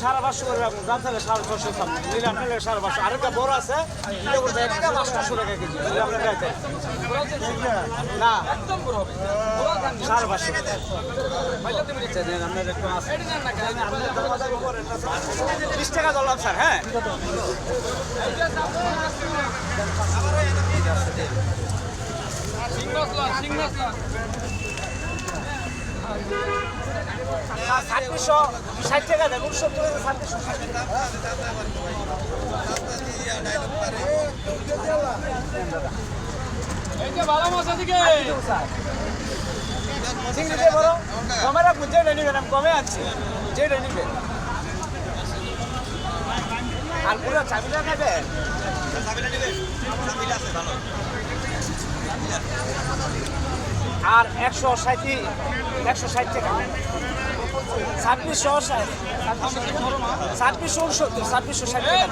সাড়ে পাঁচশো করে রাখুন। দাম থাকে সাড়ে ছশো দাম নিলে সাড়ে পাঁচশো। আছে পাঁচশো টাকা কেজি। না, সাড়ে পাঁচশো। আপনার আপনার। বিশ টাকা হ্যাঁ। ছাব্বিশশো ষাট টাকা দেন উনসত্তর ছাব্বিশশো ষাট টাকা। দিয়ে বলো। কমে রাখব যেটা নিবেন আমি কমে আনছি। যেটা নিবেন আর পুরো চাবিটা নেবেন আর একশো ষাটই একশো ষাট টাকা। ছাব্বিশশো ছাব্বিশশো উনসত্তর ছাব্বিশশো ষাট টাকা।